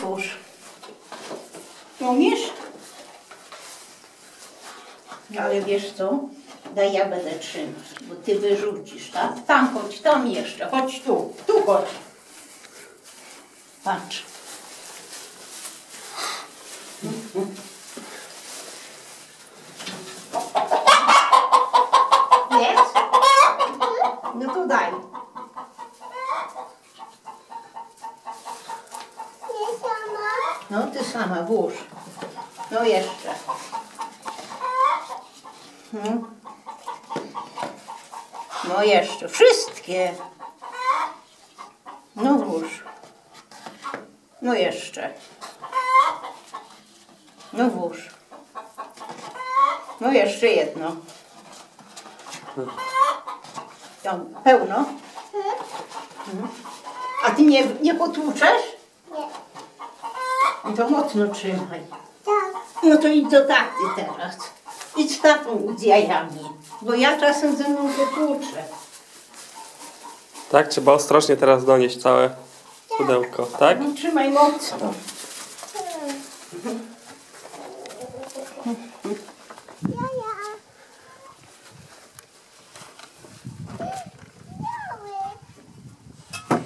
otwórz. Umiesz? Ale wiesz co? Daj ja będę trzymać, bo ty wyrzucisz, tak? Tam chodź, tam jeszcze, chodź tu, tu chodź. Patrz. Jest? No to daj. Nie sama. No ty sama włóż. No jeszcze. No. No jeszcze. Wszystkie. No włóż. No jeszcze. No włóż. No jeszcze jedno. Tam pełno. Mhm. A ty nie, nie potłuczesz? I to mocno trzymaj. Tak. No to idź do taty teraz. Idź z tatą z jajami. Bo ja czasem ze mną się tłuczę. Tak, trzeba ostrożnie teraz donieść całe pudełko, tak? tak? No, trzymaj mocno. Tak.